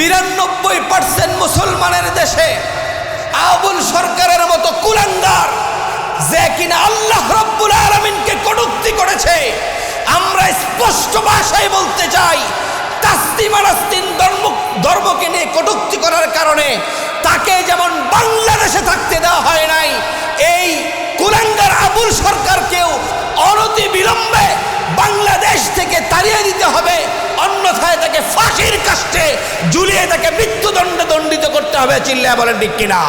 বিরানব্বই পার্সেন্ট মুসলমানের দেশে আবুল সরকারের মতো কুলাঙ্গার যে কিনা আল্লাহ রব্বুল আলমিনকে কটুক্তি করেছে। আমরা স্পষ্ট ভাষায় বলতে চাই তাস্তিম আলাস্তিন ধর্ম, ধর্মকে নিয়ে কটুক্তি করার কারণে তাকে যেমন বাংলাদেশে থাকতে দেওয়া হয় নাই, এই কুলাঙ্গার আবুল সরকারকেও অনতি বিলম্বে বাংলাদেশ থেকে তাড়িয়ে দিতে হবে, অন্যথায় তাকে ফাঁসির কাষ্টে ঝুলিয়ে তাকে মৃত্যুদণ্ডে দণ্ডিত করতে হবে চিল্লা বলেন ঠিক কিনা?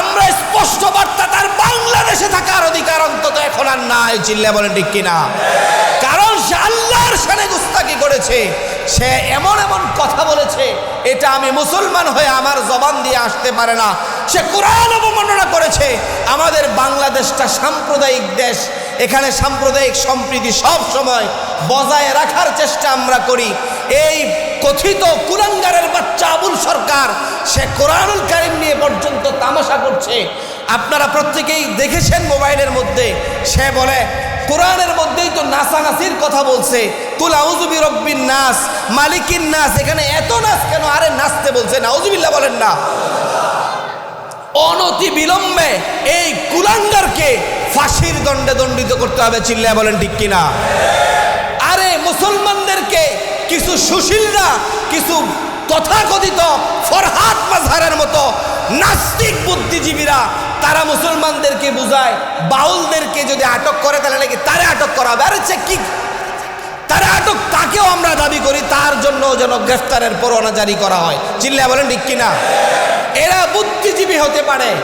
আমরা স্পষ্ট বার্তা, তার বাংলাদেশে থাকার অধিকার অন্তত এখন আর নাই চিল্লা বলেন ঠিক কিনা? কারণ সে আল্লাহর সানে গুস্তাকি করেছে সে এমন এমন কথা বলেছে, এটা আমি মুসলমান হয়ে আমার জবান দিয়ে আসতে পারে না। সে কোরআন অবমাননা করেছে, আমাদের বাংলাদেশটা সাম্প্রদায়িক দেশ, এখানে সাম্প্রদায়িক সম্প্রীতি সব সময় বজায় রাখার চেষ্টা আমরা করি। এই কথিত কুরাঙ্গারের বাচ্চা আবুল সরকার, সে কোরআনুল কারিম নিয়ে পর্যন্ত তামাশা করছে। আপনারা প্রত্যেকেই দেখেছেন মোবাইলের মধ্যে, সে বলে কোরআনের মধ্যেই তো নাচানাচির কথা বলছে। আউজুবি রব্বিন নাস, মালিকিন নাস, এখানে এত নাচ কেন? আরে নাচতে বলছে, নাউজুবিল্লাহ বলেন না। অনতি বিলম্বে এই কুলাঙ্গারকে ফাঁসির দণ্ডে দণ্ডিত করতে হবে চিল্লা বলেন ঠিক কিনা? আরে মুসলমানদেরকে কিছু সুশীলরা, কিছু তথাকথিত ফরহাদ মাঝারের মতো নাস্তিক বুদ্ধিজীবীরা তারা মুসলমানদেরকে বুঝায়, বাউলদেরকে যদি আটক করে তাহলে নাকি তারে আটক করা হবে? আরে কি? তারা আটক তাকেও আমরা দাবি করি, তার জন্য যেন গ্রেফতারের পরোয়ানা জারি করা হয়। চিল্লা বলেন ঠিক কিনা? এরা বুদ্ধিজীবী হতে পারে।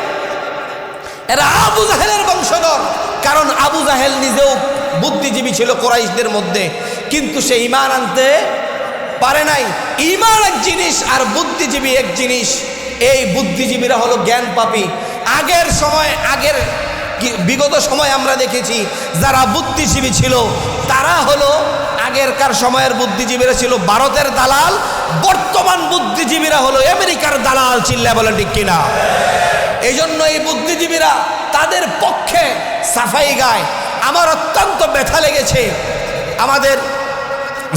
এরা আবু জাহেলের বংশধর। কারণ আবু জাহেল নিজেও বুদ্ধিজীবী ছিল কোরাইশদের মধ্যে। কিন্তু সে ইমান আনতে পারে নাই। ইমান এক জিনিস আর বুদ্ধিজীবী এক জিনিস। এই বুদ্ধিজীবীরা হলো জ্ঞান পাপী আগের সময়, আগের বিগত সময় আমরা দেখেছি, যারা বুদ্ধিজীবী ছিল, তারা হলো আগেরকার সময়ের বুদ্ধিজীবীরা ছিল ভারতের দালাল, বর্তমান বুদ্ধিজীবীরা হলো আমেরিকার দালাল, চিল্লা বলে ঠিক কিনা? এই জন্য এই বুদ্ধিজীবীরা তাদের পক্ষে সাফাই গায়। আমার অত্যন্ত ব্যথা লেগেছে। আমাদের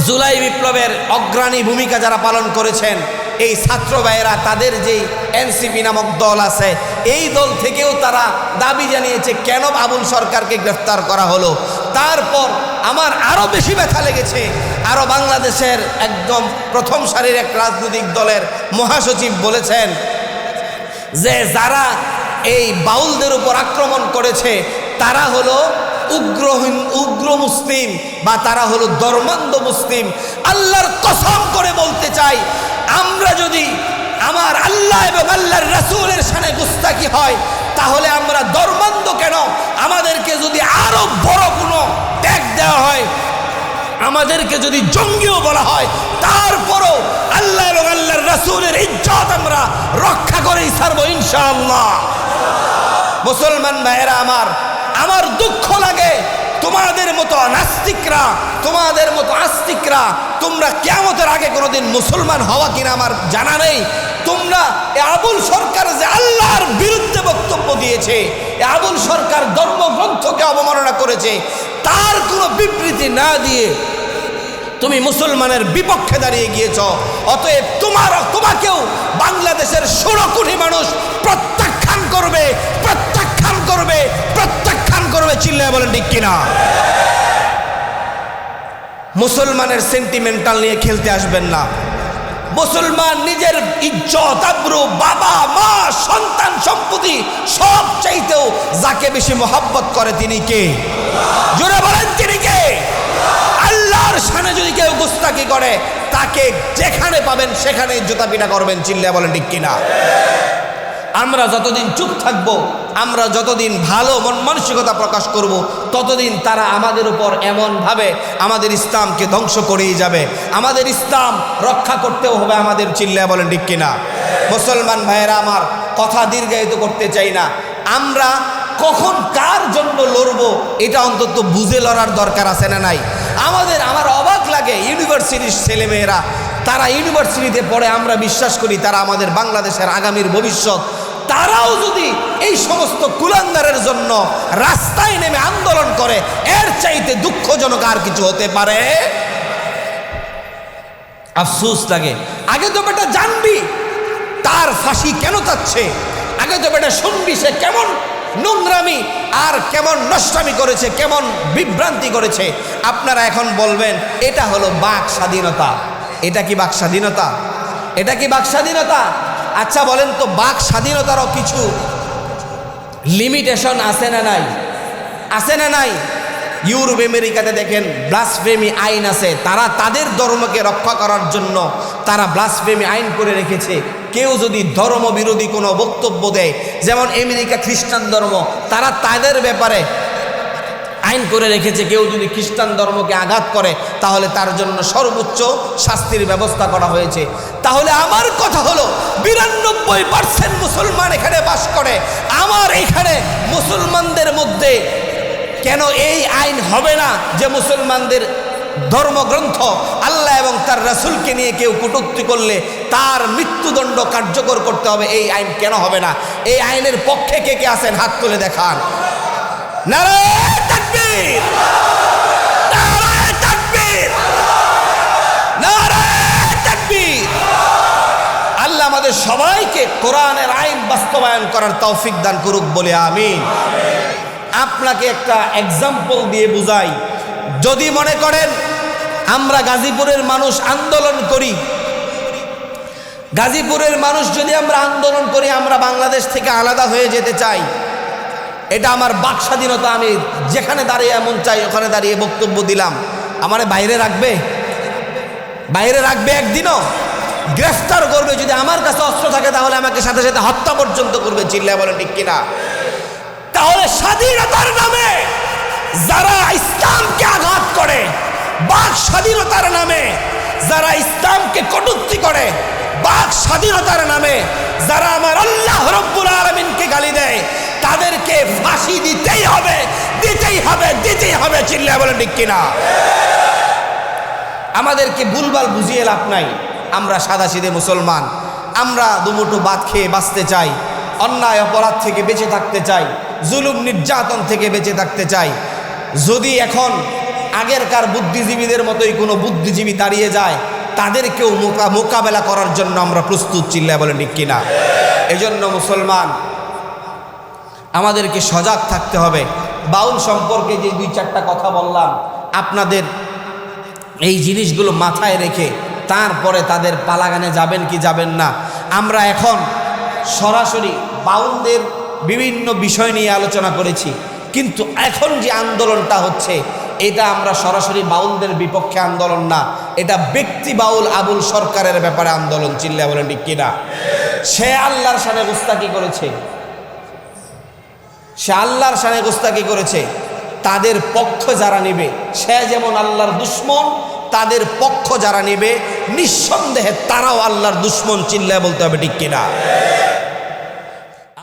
জুলাই বিপ্লবের অগ্রণী ভূমিকা যারা পালন করেছেন এই ছাত্র ভাইয়েরা, তাদের যে এনসিপি নামক দল আছে, এই দল থেকেও তারা দাবি জানিয়েছে, কেন আবুল সরকারকে গ্রেফতার করা হলো? তারপর আমার আরও বেশি ব্যথা লেগেছে। আরও বাংলাদেশের একদম প্রথম সারির এক রাজনৈতিক দলের মহাসচিব বলেছেন যে, যারা এই বাউলদের উপর আক্রমণ করেছে, তারা হলো উগ্র উগ্র মুসলিম বা তারা হলো ধর্মান্ধ মুসলিম, আল্লাহর কসম করে বলতে চাই, আমরা যদি আমার আল্লাহ এবং আল্লাহর রাসূলের সানে গুস্তাকি হয়, তাহলে আমরা ধর্মান্ধ কেন? আমাদেরকে যদি আরও বড় কোনো ট্যাগ দেওয়া হয়, আমাদেরকে যদি জঙ্গিও বলা হয়, তারপরও আল্লাহ এবং আল্লাহর রাসূলের ইজ্জত আমরা রক্ষা করেই ছাড়বো ইনশাআল্লাহ। মুসলমান ভাইয়েরা আমার আমার দুঃখ লাগে। তোমাদের মতো নাস্তিকরা, তোমাদের মতো আস্তিকরা, তোমরা কেমতের আগে কোনোদিন মুসলমান হওয়া কিনা আমার জানা নেই। তোমরা এ আবুল সরকার যে আল্লাহর বিরুদ্ধে বক্তব্য দিয়েছে, এ আবুল সরকার ধর্মগ্রন্থকে অবমাননা করেছে, তার কোনো বিবৃতি না দিয়ে তুমি মুসলমানের বিপক্ষে দাঁড়িয়ে গিয়েছ। অতএব তোমার, তোমাকেও বাংলাদেশের ষোলো কোটি মানুষ প্রত্যাখ্যান করবে প্রত্যাখ্যান করবে, প্রত্যাখ্যান চিল্লায় বলেন, ঠিক কিনা? মুসলমানের সেন্টিমেন্টাল নিয়ে খেলতে আসবেন না। মুসলমান নিজের ইজ্জত, আব্রু, বাবা, মা, সন্তান, সম্পত্তি সব চাইতেও যাকে বেশি মোহাব্বত করে তিনি কে? জোরে বলেন, তিনি কে? আল্লাহর সামনে যদি কেউ গুস্তাকি করে, তাকে যেখানে পাবেন সেখানে জুতা পিটা করবেন চিল্লা বলেন, ঠিক কিনা? আমরা যতদিন চুপ থাকব, আমরা যতদিন ভালো মন মানসিকতা প্রকাশ করব, ততদিন তারা আমাদের উপর এমনভাবে আমাদের ইসলামকে ধ্বংস করেই যাবে। আমাদের ইসলাম রক্ষা করতেও হবে আমাদের চিল্লায় বলেন ঠিক কিনা? মুসলমান ভাইয়েরা আমার কথা দীর্ঘায়িত করতে চাই না। আমরা কখন কার জন্য লড়বো, এটা অন্তত বুঝে লড়ার দরকার আছে না নাই? আমাদের, আমার অবাক লাগে ইউনিভার্সিটির ছেলেমেয়েরা। তারা ইউনিভার্সিটিতে পড়ে, আমরা বিশ্বাস করি তারা আমাদের বাংলাদেশের আগামীর ভবিষ্যৎ তারাও যদি এই সমস্ত কুলাঙ্গারের জন্য রাস্তায় নেমে আন্দোলন করে, এর চাইতে দুঃখজনক আর কিছু হতে পারে? আফসুস লাগে। আগে তো বেটা জানবি তার ফাঁসি কেন চাচ্ছে? আগে তো বেটা শুনবি সে কেমন নোংরামি আর কেমন নষ্টামি করেছে, কেমন বিভ্রান্তি করেছে। আপনারা এখন বলবেন, এটা হলো বাক স্বাধীনতা। এটা কি বাক স্বাধীনতা? এটা কি বাক স্বাধীনতা? আচ্ছা বলেন তো, বাক স্বাধীনতারও কিছু লিমিটেশন আছে না নাই? আছে না নাই? ইউরোপ, আমেরিকাতে দেখেন ব্লাসফেমি আইন আছে। তারা তাদের ধর্মকে রক্ষা করার জন্য তারা ব্লাসফেমি আইন করে রেখেছে। কেউ যদি ধর্ম বিরোধী কোনো বক্তব্য দেয়, যেমন আমেরিকা খ্রিস্টান ধর্ম, তারা তাদের ব্যাপারে আইন করে রেখেছে, কেউ যদি খ্রিস্টান ধর্মকে আঘাত করে, তাহলে তার জন্য সর্বোচ্চ শাস্তির ব্যবস্থা করা হয়েছে। তাহলে আমার কথা হলো, বিরানব্বই পার্সেন্ট মুসলমান এখানে বাস করে। আমার এখানে মুসলমানদের মধ্যে কেন এই আইন হবে না যে মুসলমানদের ধর্মগ্রন্থ আল্লাহ এবং তার রাসুলকে নিয়ে কেউ কটূক্তি করলে তার মৃত্যুদণ্ড কার্যকর করতে হবে? এই আইন কেন হবে না? এই আইনের পক্ষে কে কে আছেন? হাত তুলে দেখান। নারায়ণ! তাকবীর। আল্লাহ আমাদের সবাইকে কোরআনের আইন বাস্তবায়ন করার তৌফিক দান করুক বলে আমিন। আপনাকে একটা এক্সাম্পল দিয়ে বুঝাই। যদি মনে করেন আমরা গাজীপুরের মানুষ আন্দোলন করি, গাজীপুরের মানুষ যদি আমরা আন্দোলন করি, আমরা বাংলাদেশ থেকে আলাদা হয়ে যেতে চাই। এটা আমার বাক স্বাধীনতা, আমি যেখানে দাঁড়িয়ে এমন চাই ওখানে দাঁড়িয়ে বক্তব্য দিলাম। আমারে বাইরে রাখবে? বাইরে রাখবে একদিনও? গ্রেফতার করবে, যদি আমার কাছে অস্ত্র থাকে তাহলে আমাকে সাথে সাথে হত্যা পর্যন্ত করবে, চিল্লায় বলে ঠিক কিনা? তাহলে স্বাধীনতার নামে যারা ইসলামকে আঘাত করে, বাক স্বাধীনতার নামে যারা ইসলামকে কটুক্তি করে, বাক স্বাধীনতার নামে যারা আমার আল্লাহ রব্বুল আলমিনকে গালি দেয় তাদেরকে ফাঁসি দিতেই হবে দিতেই হবে দিতেই হবে চিল্লা বলে ঠিক কিনা? আমাদেরকে ভুলভাল বুঝিয়ে লাভ নাই। আমরা সাদাসিদে মুসলমান, আমরা দুমুটো বাদ খেয়ে বাঁচতে চাই, অন্যায় অপরাধ থেকে বেঁচে থাকতে চাই, জুলুম নির্যাতন থেকে বেঁচে থাকতে চাই। যদি এখন আগেরকার বুদ্ধিজীবীদের মতোই কোনো বুদ্ধিজীবী দাঁড়িয়ে যায়, তাদেরকেও মোকা মোকাবেলা করার জন্য আমরা প্রস্তুত, চিল্লায় বলে ঠিক কিনা? এজন্য মুসলমান আমাদেরকে সজাগ থাকতে হবে। বাউল সম্পর্কে যে দুই চারটা কথা বললাম, আপনাদের এই জিনিসগুলো মাথায় রেখে তারপরে তাদের পালাগানে যাবেন কি যাবেন না। আমরা এখন সরাসরি বাউলদের বিভিন্ন বিষয় নিয়ে আলোচনা করেছি। কিন্তু এখন যে আন্দোলনটা হচ্ছে, এটা আমরা সরাসরি বাউলদের বিপক্ষে আন্দোলন না, এটা ব্যক্তি বাউল আবুল সরকারের ব্যাপারে আন্দোলন চিল্লা বলেন ঠিক কিনা? সে আল্লাহর সাথে গুস্তাকি করেছে। সে আল্লাহর সানে গোস্তাকি করেছে, তাদের পক্ষ যারা নেবে, সে যেমন আল্লাহর দুশ্মন, তাদের পক্ষ যারা নেবে, নিঃসন্দেহে তারাও আল্লাহর দুশ্মন চিল্লায় বলতে হবে, ঠিক কিনা?